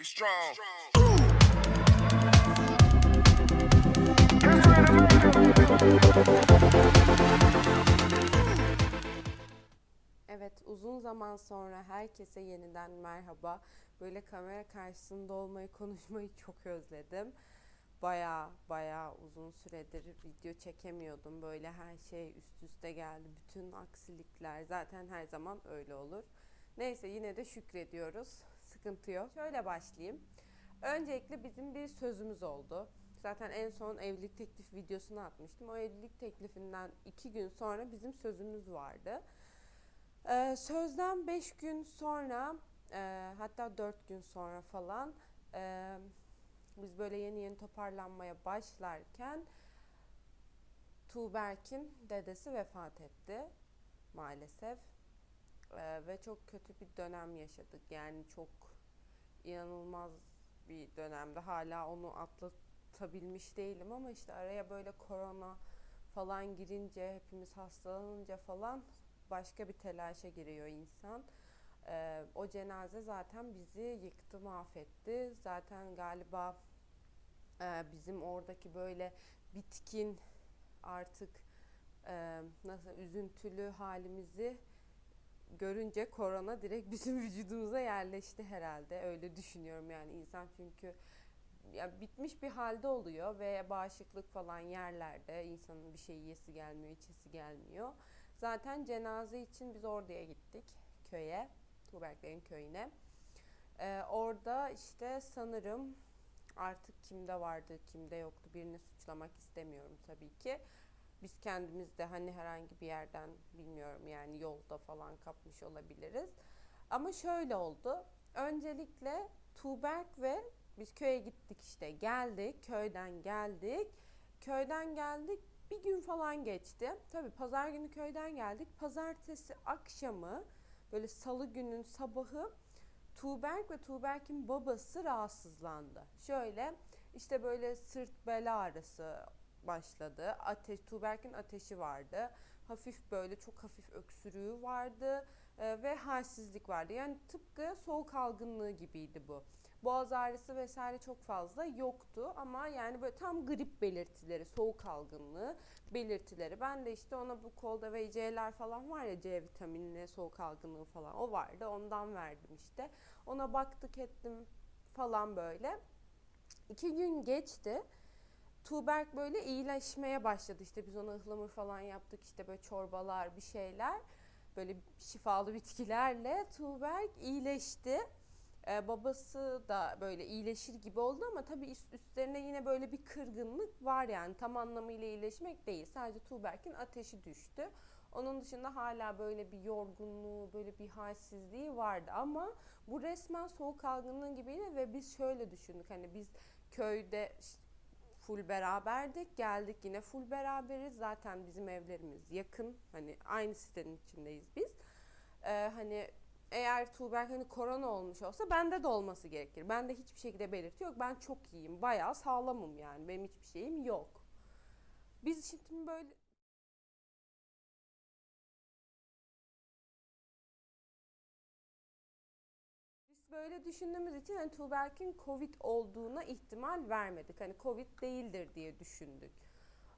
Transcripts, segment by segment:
Get strong. Evet, uzun zaman sonra herkese yeniden merhaba. Böyle kamera karşısında olmayı, konuşmayı çok özledim. Baya baya uzun süredir video çekemiyordum. Böyle her şey üst üste geldi. Bütün aksilikler zaten her zaman öyle olur. Neyse yine de şükrediyoruz. Sıkıntı yok. Şöyle başlayayım. Öncelikle bizim bir sözümüz oldu. Zaten en son evlilik teklif videosunu atmıştım. O evlilik teklifinden iki gün sonra bizim sözümüz vardı. Ee, sözden 5 gün sonra e, hatta 4 gün sonra falan e, biz böyle yeni yeni toparlanmaya başlarken Tuğberk'in dedesi vefat etti maalesef Ee, ve çok kötü bir dönem yaşadık yani çok inanılmaz bir dönemde hala onu atlatabilmiş değilim ama işte araya böyle korona falan girince hepimiz hastalanınca falan başka bir telaşa giriyor insan. Ee, o cenaze zaten bizi yıktı, mahvetti. Zaten galiba e, bizim oradaki böyle bitkin artık e, nasıl üzüntülü halimizi görünce korona direkt bizim vücudumuza yerleşti herhalde. Öyle düşünüyorum yani insan çünkü ya bitmiş bir halde oluyor ve bağışıklık falan yerlerde insanın bir şey yesi gelmiyor, içesi gelmiyor. Zaten cenaze için biz oraya gittik köye, Tuğberklerin köyüne. Ee, orada işte sanırım artık kimde vardı, kimde yoktu birini suçlamak istemiyorum tabii ki. Biz kendimiz de hani herhangi bir yerden bilmiyorum yani yolda falan kapmış olabiliriz. Ama şöyle oldu. Öncelikle Tuğberk ve biz köye gittik işte geldik köyden geldik. Köyden geldik bir gün falan geçti. Tabii pazar günü köyden geldik. Pazartesi akşamı böyle salı günün sabahı Tuğberk ve Tuğberk'in babası rahatsızlandı. Şöyle işte böyle sırt bel ağrısı başladı. Ateş, Tuğberk'in ateşi vardı. Hafif böyle çok hafif öksürüğü vardı e, ve halsizlik vardı. Yani tıpkı soğuk algınlığı gibiydi bu. Boğaz ağrısı vesaire çok fazla yoktu ama yani böyle tam grip belirtileri, soğuk algınlığı belirtileri. Ben de işte ona bu kolda ve C'ler falan var ya C vitaminli soğuk algınlığı falan o vardı. Ondan verdim işte. Ona baktık ettim falan böyle. İki gün geçti. Tuğberk böyle iyileşmeye başladı. İşte biz ona ıhlamur falan yaptık. işte böyle çorbalar bir şeyler. Böyle şifalı bitkilerle Tuğberk iyileşti. Ee, babası da böyle iyileşir gibi oldu ama tabii üst- üstlerine yine böyle bir kırgınlık var yani tam anlamıyla iyileşmek değil. Sadece Tuğberk'in ateşi düştü. Onun dışında hala böyle bir yorgunluğu, böyle bir halsizliği vardı ama bu resmen soğuk algınlığı gibiydi ve biz şöyle düşündük hani biz köyde full beraberdik geldik yine full beraberiz zaten bizim evlerimiz yakın hani aynı sitenin içindeyiz biz Ee, hani eğer Tuğberk hani korona olmuş olsa bende de olması gerekir. Bende hiçbir şekilde belirti yok. Ben çok iyiyim. Bayağı sağlamım yani. Benim hiçbir şeyim yok. Biz şimdi böyle biz böyle düşündüğümüz için hani Tuğberk'in Covid olduğuna ihtimal vermedik. Hani Covid değildir diye düşündük.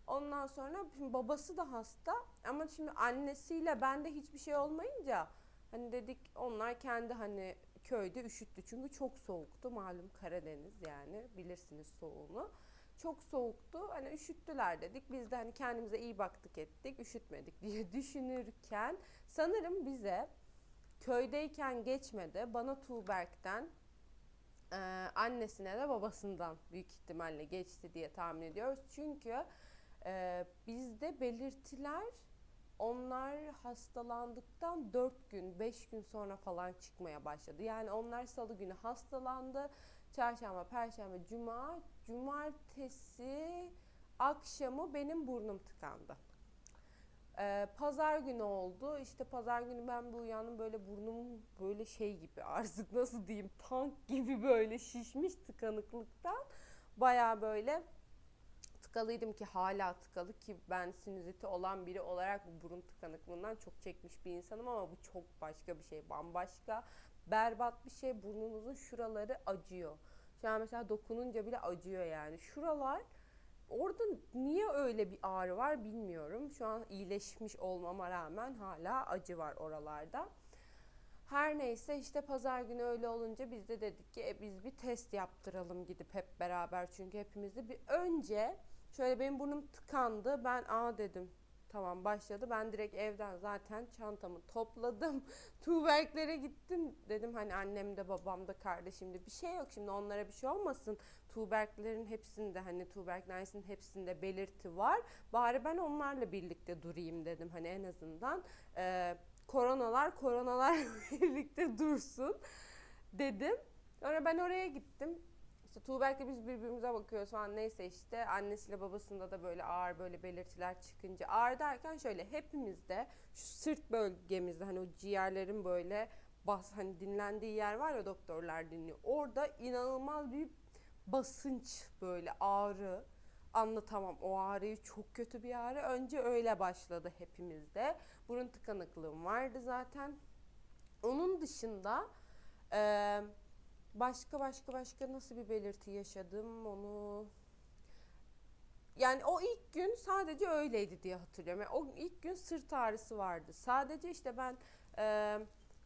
Ondan sonra şimdi babası da hasta ama şimdi annesiyle bende hiçbir şey olmayınca Hani dedik onlar kendi hani köyde üşüttü çünkü çok soğuktu malum Karadeniz yani bilirsiniz soğuğunu. Çok soğuktu hani üşüttüler dedik biz de hani kendimize iyi baktık ettik üşütmedik diye düşünürken sanırım bize köydeyken geçmedi bana Tuğberk'ten e, annesine de babasından büyük ihtimalle geçti diye tahmin ediyoruz. Çünkü e, bizde belirtiler onlar hastalandıktan 4 gün, 5 gün sonra falan çıkmaya başladı. Yani onlar salı günü hastalandı. Çarşamba, perşembe, cuma, cumartesi akşamı benim burnum tıkandı. Ee, pazar günü oldu. İşte pazar günü ben bir uyandım böyle burnum böyle şey gibi artık nasıl diyeyim tank gibi böyle şişmiş tıkanıklıktan. Baya böyle tıkalıydım ki hala tıkalı ki ben sinüziti olan biri olarak bu burun tıkanıklığından çok çekmiş bir insanım ama bu çok başka bir şey bambaşka. berbat bir şey. Burnunuzun şuraları acıyor. Şu an mesela dokununca bile acıyor yani. Şuralar orada niye öyle bir ağrı var bilmiyorum. Şu an iyileşmiş olmama rağmen hala acı var oralarda. Her neyse işte pazar günü öyle olunca biz de dedik ki e, biz bir test yaptıralım gidip hep beraber. Çünkü hepimizde bir önce şöyle benim burnum tıkandı. Ben aa dedim tamam başladı. Ben direkt evden zaten çantamı topladım. Tuğberklere gittim. Dedim hani annem de babam da kardeşim de bir şey yok. Şimdi onlara bir şey olmasın. Tuğberklerin hepsinde hani tuberkülozisin hepsinde belirti var. Bari ben onlarla birlikte durayım dedim. Hani en azından e, koronalar koronalar birlikte dursun dedim. Sonra ben oraya gittim. İşte Tuğberk'le biz birbirimize bakıyoruz falan neyse işte annesiyle babasında da böyle ağır böyle belirtiler çıkınca ağır derken şöyle hepimizde şu sırt bölgemizde hani o ciğerlerin böyle bas hani dinlendiği yer var ya doktorlar dinliyor. Orada inanılmaz bir basınç böyle ağrı anlatamam o ağrıyı çok kötü bir ağrı. Önce öyle başladı hepimizde. Burun tıkanıklığım vardı zaten. Onun dışında eee Başka başka başka nasıl bir belirti yaşadım onu yani o ilk gün sadece öyleydi diye hatırlıyorum. Yani o ilk gün sırt ağrısı vardı. Sadece işte ben e,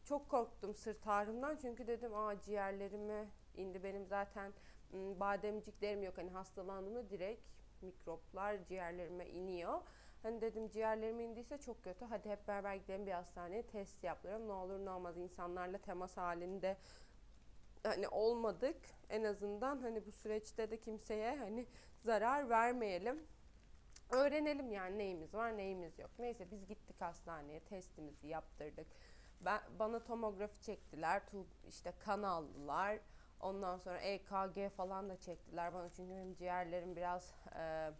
çok korktum sırt ağrımdan çünkü dedim aa ciğerlerime indi benim zaten m, bademciklerim yok hani hastalandığımda direkt mikroplar ciğerlerime iniyor. Hani dedim ciğerlerime indiyse çok kötü. Hadi hep beraber gidelim bir hastaneye test yaptıralım. Ne olur ne olmaz insanlarla temas halinde hani olmadık. En azından hani bu süreçte de kimseye hani zarar vermeyelim. Öğrenelim yani neyimiz var neyimiz yok. Neyse biz gittik hastaneye testimizi yaptırdık. Ben, bana tomografi çektiler. Tu, işte kan aldılar. Ondan sonra EKG falan da çektiler bana çünkü benim ciğerlerim biraz e,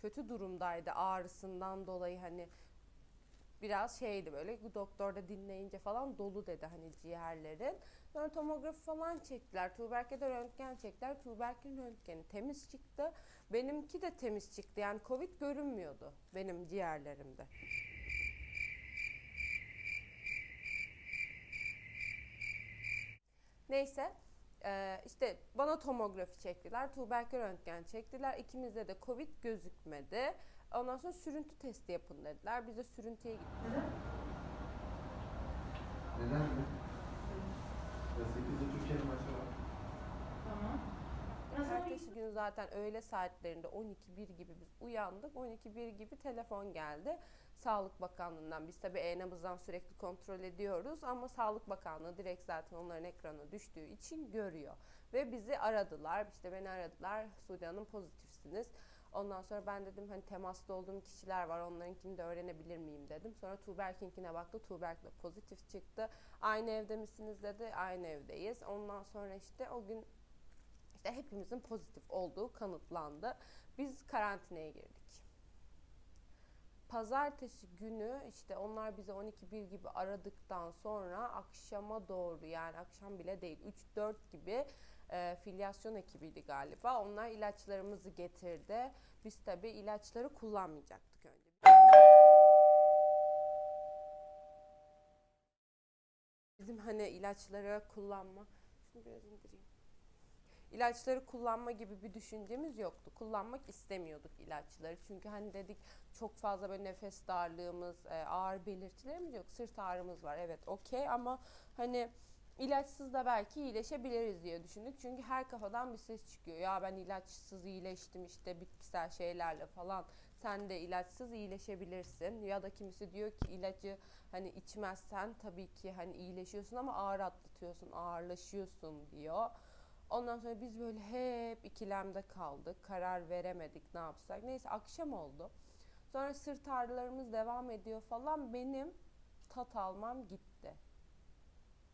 kötü durumdaydı ağrısından dolayı hani biraz şeydi böyle doktor da dinleyince falan dolu dedi hani ciğerlerin. Sonra tomografi falan çektiler. Tuğberk'e de röntgen çektiler. Tuğberk'in röntgeni temiz çıktı. Benimki de temiz çıktı. Yani Covid görünmüyordu benim ciğerlerimde. Neyse e, işte bana tomografi çektiler. Tuğberk'e röntgen çektiler. İkimizde de Covid gözükmedi. Ondan sonra sürüntü testi yapın dediler. Biz de sürüntüye gittik. Neden mi? Ya 8'de Türkiye'nin maçı var. Tamam. Sonra Ertesi gün zaten öğle saatlerinde 12-1 gibi biz uyandık. 12-1 gibi telefon geldi. Sağlık Bakanlığı'ndan biz tabii e-nabızdan sürekli kontrol ediyoruz ama Sağlık Bakanlığı direkt zaten onların ekranına düştüğü için görüyor. Ve bizi aradılar. İşte beni aradılar. Sude Hanım pozitifsiniz. Ondan sonra ben dedim hani temaslı olduğum kişiler var onlarınkini de öğrenebilir miyim dedim. Sonra Tuğberk'inkine baktı. Tuğberk de pozitif çıktı. Aynı evde misiniz dedi. Aynı evdeyiz. Ondan sonra işte o gün işte hepimizin pozitif olduğu kanıtlandı. Biz karantinaya girdik. Pazartesi günü işte onlar bize 12-1 gibi aradıktan sonra akşama doğru yani akşam bile değil 3-4 gibi e, filyasyon ekibiydi galiba. Onlar ilaçlarımızı getirdi. Biz tabii ilaçları kullanmayacaktık önce. Bizim hani ilaçları kullanma. Şunu biraz indireyim. İlaçları kullanma gibi bir düşüncemiz yoktu. Kullanmak istemiyorduk ilaçları. Çünkü hani dedik çok fazla böyle nefes darlığımız, e, ağır belirtilerimiz yok. Sırt ağrımız var evet okey ama hani ilaçsız da belki iyileşebiliriz diye düşündük. Çünkü her kafadan bir ses çıkıyor. Ya ben ilaçsız iyileştim işte bitkisel şeylerle falan. Sen de ilaçsız iyileşebilirsin. Ya da kimisi diyor ki ilacı hani içmezsen tabii ki hani iyileşiyorsun ama ağır atlatıyorsun, ağırlaşıyorsun diyor. Ondan sonra biz böyle hep ikilemde kaldık. Karar veremedik ne yapsak. Neyse akşam oldu. Sonra sırt ağrılarımız devam ediyor falan. Benim tat almam gitti.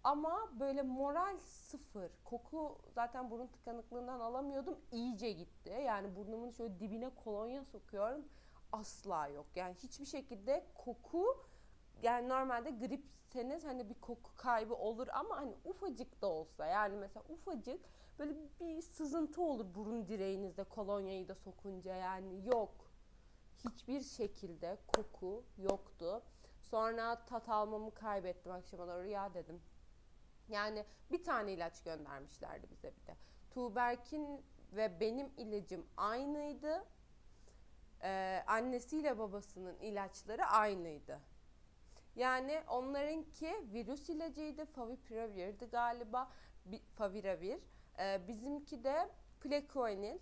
Ama böyle moral sıfır. Koku zaten burun tıkanıklığından alamıyordum. İyice gitti. Yani burnumun şöyle dibine kolonya sokuyorum. Asla yok. Yani hiçbir şekilde koku yani normalde gripseniz hani bir koku kaybı olur ama hani ufacık da olsa yani mesela ufacık böyle bir sızıntı olur burun direğinizde kolonyayı da sokunca yani yok. Hiçbir şekilde koku yoktu. Sonra tat almamı kaybettim akşama doğru ya dedim. Yani bir tane ilaç göndermişlerdi bize bir de. Tuğberk'in ve benim ilacım aynıydı. Ee, annesiyle babasının ilaçları aynıydı. Yani onlarınki virüs ilacıydı, favipiravirdi galiba, faviravir. Ee, bizimki de plekoenil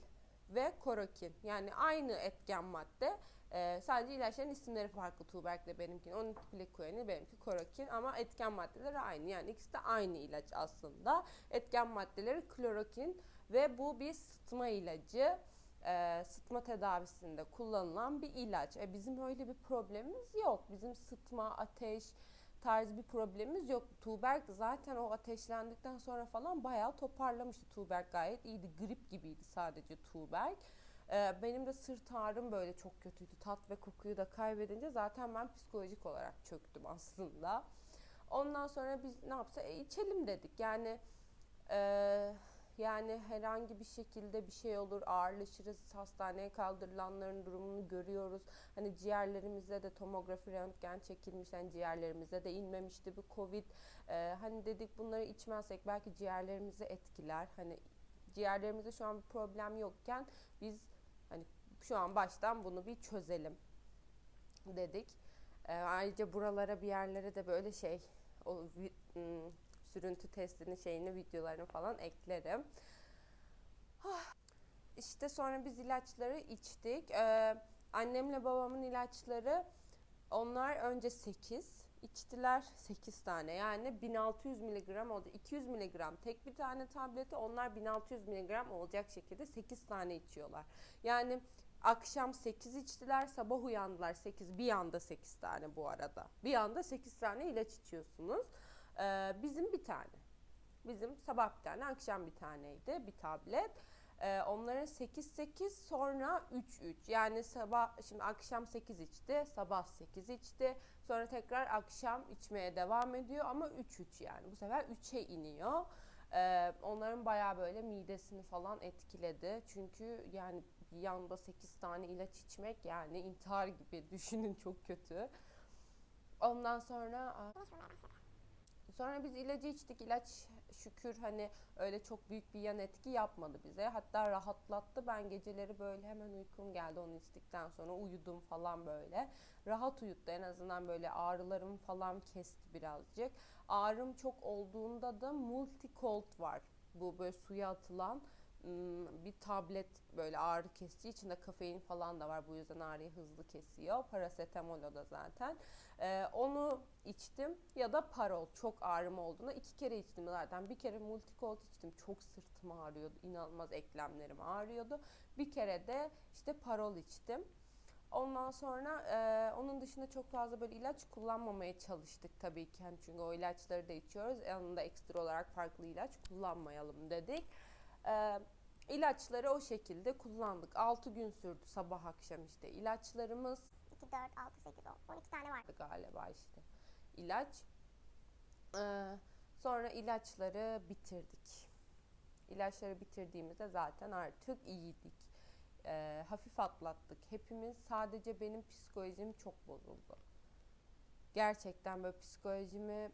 ve korokin. Yani aynı etken madde. Ee, sadece ilaçların isimleri farklı Tuğberk'le benimki. Onun plekoenil, benimki korokin ama etken maddeleri aynı. Yani ikisi de aynı ilaç aslında. Etken maddeleri klorokin ve bu bir sıtma ilacı. Ee, sıtma tedavisinde kullanılan bir ilaç. E, bizim öyle bir problemimiz yok. Bizim sıtma, ateş tarzı bir problemimiz yok. Tuğberk zaten o ateşlendikten sonra falan bayağı toparlamıştı. Tuğberk gayet iyiydi. Grip gibiydi sadece Tuğberk. Ee, benim de sırt ağrım böyle çok kötüydü. Tat ve kokuyu da kaybedince zaten ben psikolojik olarak çöktüm aslında. Ondan sonra biz ne yapsa e, içelim dedik. Yani e, yani herhangi bir şekilde bir şey olur ağırlaşırız hastaneye kaldırılanların durumunu görüyoruz. Hani ciğerlerimize de tomografi röntgen çekilmiş hani ciğerlerimize de inmemişti bu covid. Ee, hani dedik bunları içmezsek belki ciğerlerimizi etkiler. Hani ciğerlerimizde şu an bir problem yokken biz şu an baştan bunu bir çözelim dedik. Ee, ayrıca buralara bir yerlere de böyle şey o ım, sürüntü testinin şeyini videolarını falan eklerim. Ah, İşte sonra biz ilaçları içtik. Ee, annemle babamın ilaçları onlar önce 8 içtiler 8 tane yani 1600 miligram oldu 200 miligram tek bir tane tableti onlar 1600 miligram olacak şekilde 8 tane içiyorlar yani akşam 8 içtiler sabah uyandılar. 8 bir anda 8 tane bu arada. Bir anda 8 tane ilaç içiyorsunuz. Ee, bizim bir tane. Bizim sabah bir tane akşam bir taneydi bir tablet. Ee, onların 8-8 sonra 3-3 yani sabah şimdi akşam 8 içti sabah 8 içti. Sonra tekrar akşam içmeye devam ediyor ama 3-3 yani. Bu sefer 3'e iniyor. Ee, onların bayağı böyle midesini falan etkiledi. Çünkü yani yanda 8 tane ilaç içmek yani intihar gibi düşünün çok kötü. Ondan sonra Sonra biz ilacı içtik. İlaç şükür hani öyle çok büyük bir yan etki yapmadı bize. Hatta rahatlattı. Ben geceleri böyle hemen uykum geldi onu içtikten sonra uyudum falan böyle. Rahat uyuttu en azından böyle ağrılarım falan kesti birazcık. Ağrım çok olduğunda da Multicold var. Bu böyle suya atılan bir tablet böyle ağrı kesici içinde kafein falan da var. Bu yüzden ağrıyı hızlı kesiyor. Parasetamol o da zaten. Ee, onu içtim ya da parol çok ağrım olduğunda iki kere içtim zaten. Bir kere multicold içtim. Çok sırtım ağrıyordu. İnanılmaz eklemlerim ağrıyordu. Bir kere de işte parol içtim. Ondan sonra e, onun dışında çok fazla böyle ilaç kullanmamaya çalıştık tabii ki. Hani çünkü o ilaçları da içiyoruz. Yanında ekstra olarak farklı ilaç kullanmayalım dedik. E, ilaçları o şekilde kullandık. 6 gün sürdü sabah akşam işte ilaçlarımız 2, 4, 6, 8, 10, 12 tane var. vardı galiba işte ilaç. Ee, sonra ilaçları bitirdik. İlaçları bitirdiğimizde zaten artık iyiydik. Ee, hafif atlattık. Hepimiz sadece benim psikolojim çok bozuldu. Gerçekten böyle psikolojimi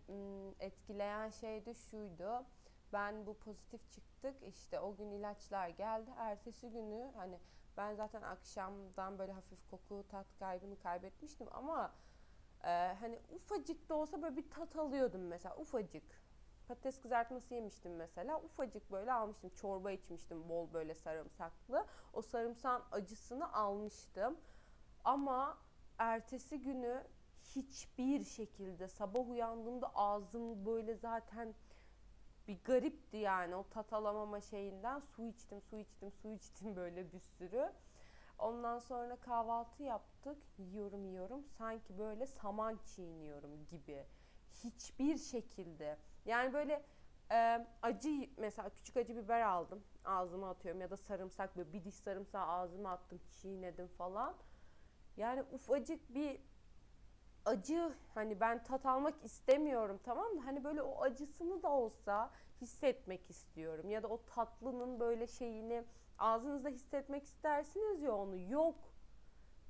etkileyen şey de şuydu. Ben bu pozitif çıktık işte o gün ilaçlar geldi. Ertesi günü hani ben zaten akşamdan böyle hafif koku tat kaybını kaybetmiştim ama e, hani ufacık da olsa böyle bir tat alıyordum mesela ufacık. Patates kızartması yemiştim mesela ufacık böyle almıştım çorba içmiştim bol böyle sarımsaklı. O sarımsağın acısını almıştım ama ertesi günü hiçbir şekilde sabah uyandığımda ağzım böyle zaten bir garipti yani o tat alamama şeyinden. Su içtim su içtim su içtim böyle bir sürü. Ondan sonra kahvaltı yaptık. Yiyorum yiyorum. Sanki böyle saman çiğniyorum gibi. Hiçbir şekilde. Yani böyle e, acı mesela küçük acı biber aldım. Ağzıma atıyorum ya da sarımsak böyle bir diş sarımsağı ağzıma attım çiğnedim falan. Yani ufacık bir acı hani ben tat almak istemiyorum tamam mı? Hani böyle o acısını da olsa hissetmek istiyorum. Ya da o tatlının böyle şeyini ağzınızda hissetmek istersiniz ya onu. Yok.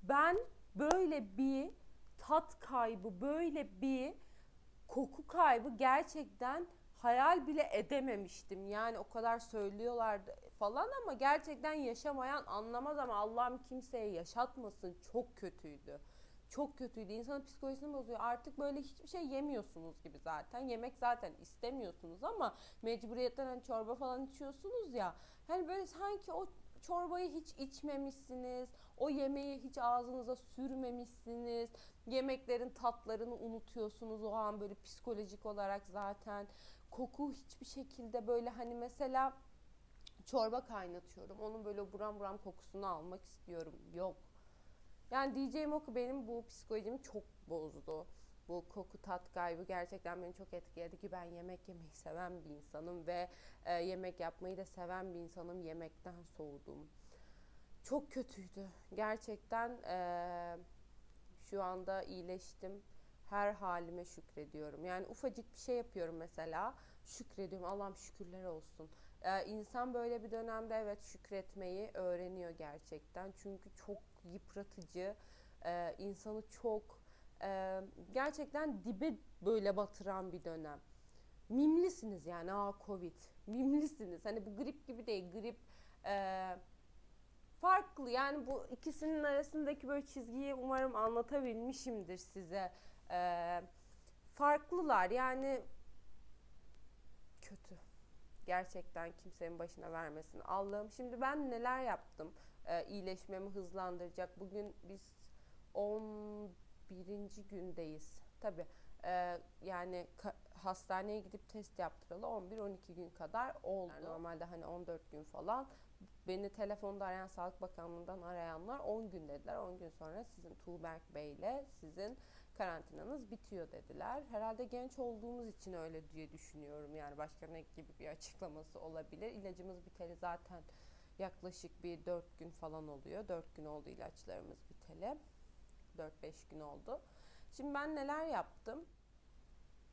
Ben böyle bir tat kaybı, böyle bir koku kaybı gerçekten hayal bile edememiştim. Yani o kadar söylüyorlardı falan ama gerçekten yaşamayan anlamaz ama Allah'ım kimseye yaşatmasın. Çok kötüydü. Çok kötüydü. İnsanın psikolojisini bozuyor. Artık böyle hiçbir şey yemiyorsunuz gibi zaten. Yemek zaten istemiyorsunuz ama mecburiyetten hani çorba falan içiyorsunuz ya. Hani böyle sanki o çorbayı hiç içmemişsiniz. O yemeği hiç ağzınıza sürmemişsiniz. Yemeklerin tatlarını unutuyorsunuz o an böyle psikolojik olarak zaten. Koku hiçbir şekilde böyle hani mesela çorba kaynatıyorum. Onun böyle buram buram kokusunu almak istiyorum. Yok. Yani o ki benim bu psikolojimi çok bozdu. Bu koku tat kaybı gerçekten beni çok etkiledi ki ben yemek yemeyi seven bir insanım ve e, yemek yapmayı da seven bir insanım. Yemekten soğudum. Çok kötüydü. Gerçekten e, şu anda iyileştim. Her halime şükrediyorum. Yani ufacık bir şey yapıyorum mesela. Şükrediyorum. Allah'ım şükürler olsun. Ee, insan böyle bir dönemde evet şükretmeyi öğreniyor gerçekten. Çünkü çok yıpratıcı, e, insanı çok e, gerçekten dibe böyle batıran bir dönem. Mimlisiniz yani aa Covid. Mimlisiniz. Hani bu grip gibi değil. Grip e, farklı. Yani bu ikisinin arasındaki böyle çizgiyi umarım anlatabilmişimdir size. E, farklılar. Yani kötü gerçekten kimsenin başına vermesin. Allah'ım şimdi ben neler yaptım e, iyileşmemi hızlandıracak. Bugün biz 11. gündeyiz. Tabi yani ka- hastaneye gidip test yaptıralı 11-12 gün kadar oldu. Normalde hani 14 gün falan. Beni telefonda arayan Sağlık Bakanlığı'ndan arayanlar 10 gün dediler. 10 gün sonra sizin Tuğberk Bey ile sizin karantinanız bitiyor dediler. Herhalde genç olduğumuz için öyle diye düşünüyorum. Yani başka ne gibi bir açıklaması olabilir. İlacımız biteli zaten yaklaşık bir 4 gün falan oluyor. 4 gün oldu ilaçlarımız biteli. 4-5 gün oldu. Şimdi ben neler yaptım?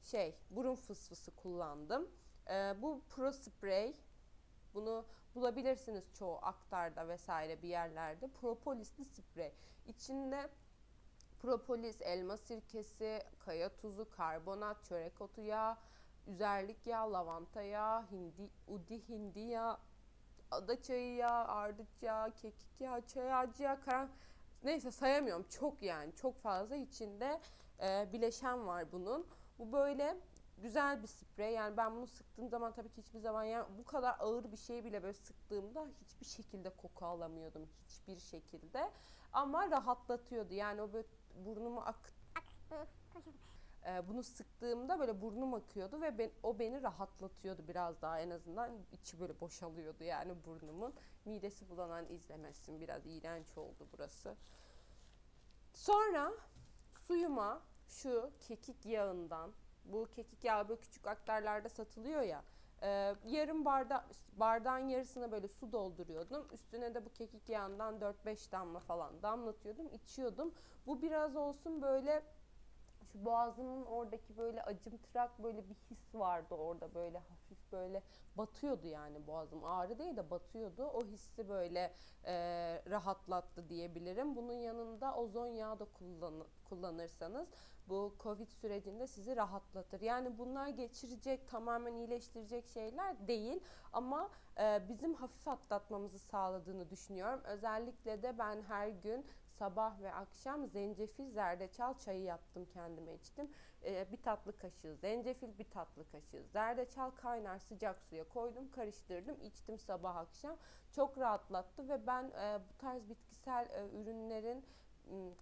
Şey, burun fısfısı kullandım. Ee, bu Pro Spray. Bunu bulabilirsiniz çoğu aktarda vesaire bir yerlerde. Propolisli sprey. İçinde propolis, elma sirkesi, kaya tuzu, karbonat, çörek otu yağı, üzerlik yağı, lavanta yağı, hindi, udi hindi yağı, ada çayı yağı, ardıç yağı, kekik yağı, çay ağacı yağı, karan... Neyse sayamıyorum. Çok yani. Çok fazla içinde e, bileşen var bunun. Bu böyle güzel bir sprey. Yani ben bunu sıktığım zaman tabii ki hiçbir zaman yani bu kadar ağır bir şey bile böyle sıktığımda hiçbir şekilde koku alamıyordum. Hiçbir şekilde. Ama rahatlatıyordu. Yani o böyle burnumu ak ee, bunu sıktığımda böyle burnum akıyordu ve ben, o beni rahatlatıyordu biraz daha en azından içi böyle boşalıyordu yani burnumun. Midesi bulanan izlemezsin biraz iğrenç oldu burası. Sonra suyuma şu kekik yağından bu kekik yağı böyle küçük aktarlarda satılıyor ya e, yarım barda bardağın yarısına böyle su dolduruyordum. Üstüne de bu kekik yağından 4-5 damla falan damlatıyordum, içiyordum. Bu biraz olsun böyle şu boğazımın oradaki böyle acımtırak böyle bir his vardı orada böyle hafif böyle batıyordu yani boğazım. Ağrı değil de batıyordu. O hissi böyle e, rahatlattı diyebilirim. Bunun yanında ozon yağı da kullan, kullanırsanız bu covid sürecinde sizi rahatlatır. Yani bunlar geçirecek tamamen iyileştirecek şeyler değil ama e, bizim hafif atlatmamızı sağladığını düşünüyorum. Özellikle de ben her gün sabah ve akşam zencefil zerdeçal çayı yaptım kendime içtim. Ee, bir tatlı kaşığı zencefil, bir tatlı kaşığı zerdeçal kaynar sıcak suya koydum, karıştırdım, içtim sabah akşam. Çok rahatlattı ve ben e, bu tarz bitkisel e, ürünlerin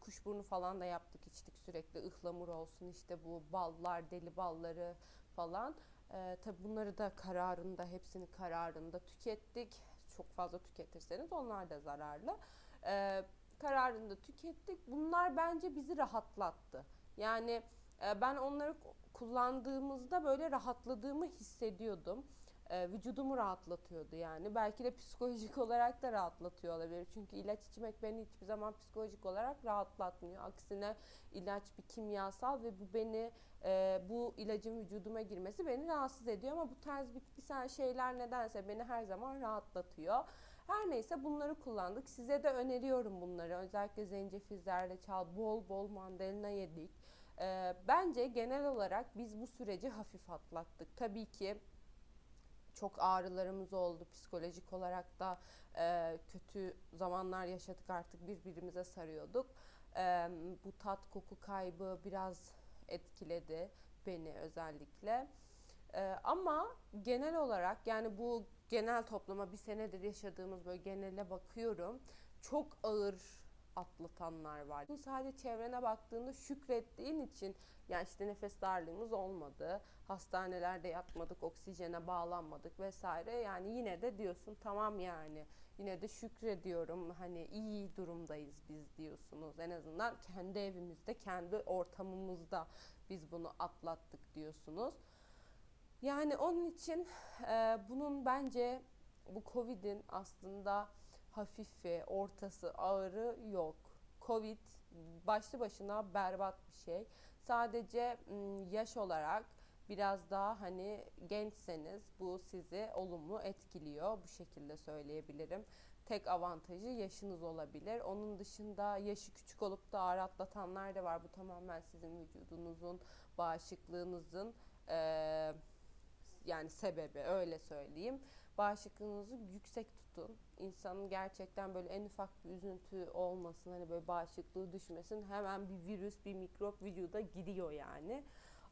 kuşburnu falan da yaptık içtik sürekli ıhlamur olsun işte bu ballar deli balları falan ee, tabi bunları da kararında hepsini kararında tükettik çok fazla tüketirseniz onlar da zararlı ee, kararında tükettik. Bunlar bence bizi rahatlattı. Yani e, ben onları kullandığımızda böyle rahatladığımı hissediyordum. E, vücudumu rahatlatıyordu yani. Belki de psikolojik olarak da rahatlatıyor olabilir. Çünkü ilaç içmek beni hiçbir zaman psikolojik olarak rahatlatmıyor. Aksine ilaç bir kimyasal ve bu beni e, bu ilacın vücuduma girmesi beni rahatsız ediyor ama bu tarz bitkisel şeyler nedense beni her zaman rahatlatıyor. Her neyse bunları kullandık. Size de öneriyorum bunları. Özellikle zencefil, zerdeçal, bol bol mandalina yedik. Ee, bence genel olarak biz bu süreci hafif atlattık. Tabii ki çok ağrılarımız oldu psikolojik olarak da e, kötü zamanlar yaşadık artık birbirimize sarıyorduk. E, bu tat koku kaybı biraz etkiledi beni özellikle. E, ama genel olarak yani bu genel toplama bir senedir yaşadığımız böyle genele bakıyorum çok ağır atlatanlar var. Bu sadece çevrene baktığında şükrettiğin için yani işte nefes darlığımız olmadı. Hastanelerde yatmadık, oksijene bağlanmadık vesaire. Yani yine de diyorsun tamam yani. Yine de şükrediyorum. Hani iyi durumdayız biz diyorsunuz. En azından kendi evimizde, kendi ortamımızda biz bunu atlattık diyorsunuz. Yani onun için e, bunun bence bu Covid'in aslında hafifi, ortası, ağırı yok. Covid başlı başına berbat bir şey. Sadece yaş olarak biraz daha hani gençseniz bu sizi olumlu etkiliyor. Bu şekilde söyleyebilirim. Tek avantajı yaşınız olabilir. Onun dışında yaşı küçük olup da ağır atlatanlar da var. Bu tamamen sizin vücudunuzun, bağışıklığınızın eee yani sebebi öyle söyleyeyim. Bağışıklığınızı yüksek tutun. İnsanın gerçekten böyle en ufak bir üzüntü olmasın, hani böyle bağışıklığı düşmesin. Hemen bir virüs, bir mikrop vücuda gidiyor yani.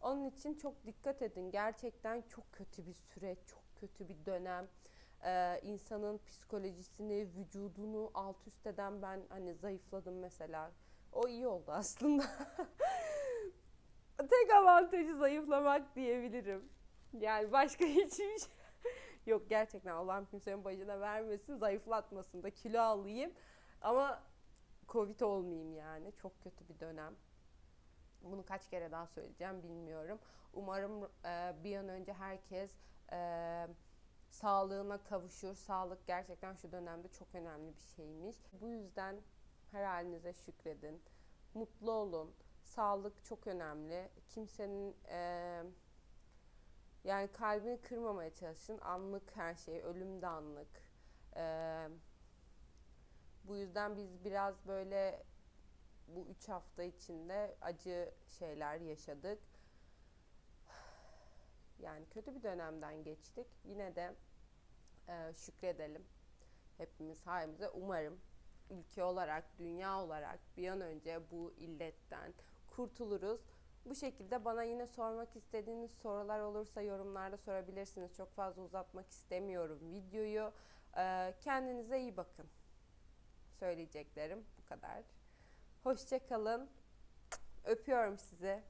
Onun için çok dikkat edin. Gerçekten çok kötü bir süreç, çok kötü bir dönem. Ee, insanın psikolojisini, vücudunu alt üst eden ben hani zayıfladım mesela. O iyi oldu aslında. Tek avantajı zayıflamak diyebilirim. Yani başka hiçbir şey yok gerçekten Allah'ım kimsenin başına vermesin, zayıflatmasın da kilo alayım ama Covid olmayayım yani. Çok kötü bir dönem. Bunu kaç kere daha söyleyeceğim bilmiyorum. Umarım e, bir an önce herkes e, sağlığına kavuşur. Sağlık gerçekten şu dönemde çok önemli bir şeymiş. Bu yüzden her halinize şükredin. Mutlu olun. Sağlık çok önemli. Kimsenin e, yani kalbini kırmamaya çalışın. Anlık her şey, ölüm de anlık. Ee, bu yüzden biz biraz böyle bu üç hafta içinde acı şeyler yaşadık. Yani kötü bir dönemden geçtik. Yine de e, şükredelim hepimiz halimize. Umarım ülke olarak, dünya olarak bir an önce bu illetten kurtuluruz. Bu şekilde bana yine sormak istediğiniz sorular olursa yorumlarda sorabilirsiniz. Çok fazla uzatmak istemiyorum videoyu. Ee, kendinize iyi bakın. Söyleyeceklerim bu kadar. Hoşça kalın. Öpüyorum sizi.